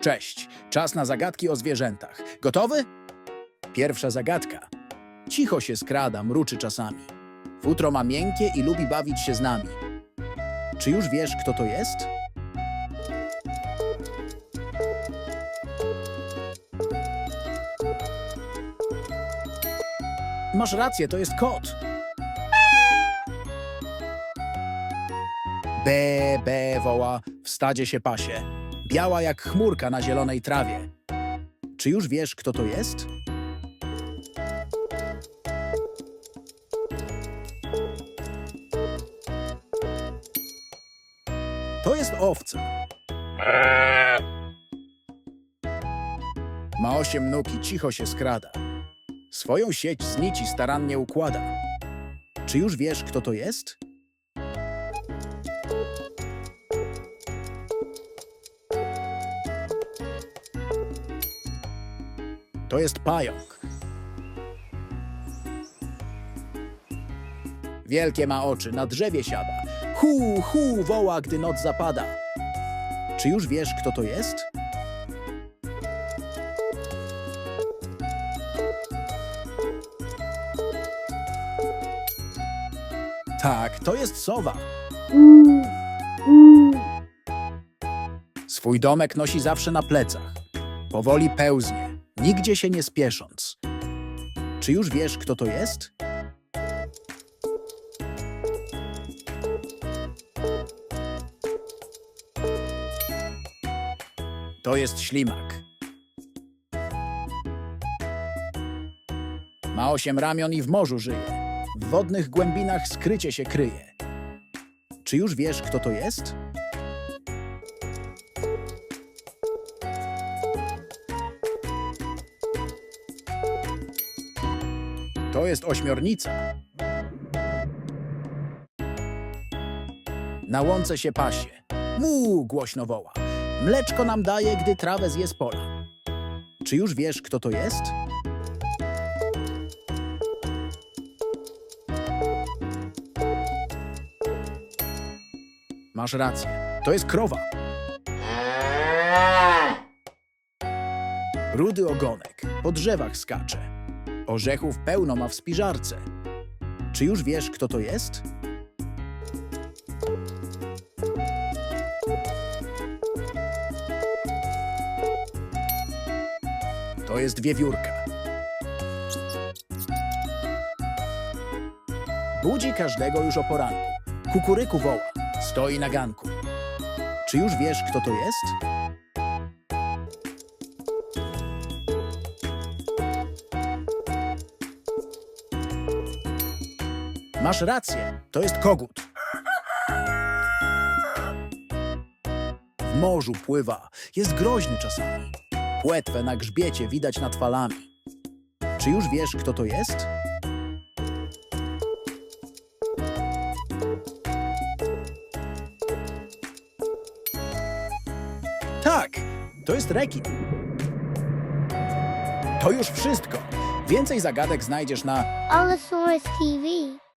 Cześć, czas na zagadki o zwierzętach. Gotowy? Pierwsza zagadka. Cicho się skrada, mruczy czasami. Futro ma miękkie i lubi bawić się z nami. Czy już wiesz, kto to jest? Masz rację, to jest kot. Be, be, woła, w stadzie się pasie. Biała jak chmurka na zielonej trawie. Czy już wiesz, kto to jest? To jest owca. Ma osiem nóg i cicho się skrada. Swoją sieć z nici starannie układa. Czy już wiesz, kto to jest? To jest pająk. Wielkie ma oczy, na drzewie siada. Hu, hu, woła, gdy noc zapada. Czy już wiesz, kto to jest? Tak, to jest sowa. Swój domek nosi zawsze na plecach. Powoli pełznie, nigdzie się nie spiesząc. Czy już wiesz, kto to jest? To jest ślimak. Ma osiem ramion i w morzu żyje. W wodnych głębinach skrycie się kryje. Czy już wiesz, kto to jest? To jest ośmiornica. Na łące się pasie. Mu głośno woła. Mleczko nam daje, gdy trawę zje z pola. Czy już wiesz, kto to jest? Masz rację. To jest krowa. Rudy ogonek po drzewach skacze. Orzechów pełno ma w spiżarce. Czy już wiesz, kto to jest? To jest wiewiórka. Budzi każdego już o poranku. Kukuryku woła, stoi na ganku. Czy już wiesz, kto to jest? Masz rację, to jest kogut. W morzu pływa, jest groźny czasami. Płetwę na grzbiecie widać nad falami. Czy już wiesz, kto to jest? Tak, to jest rekin. To już wszystko. Więcej zagadek znajdziesz na TV.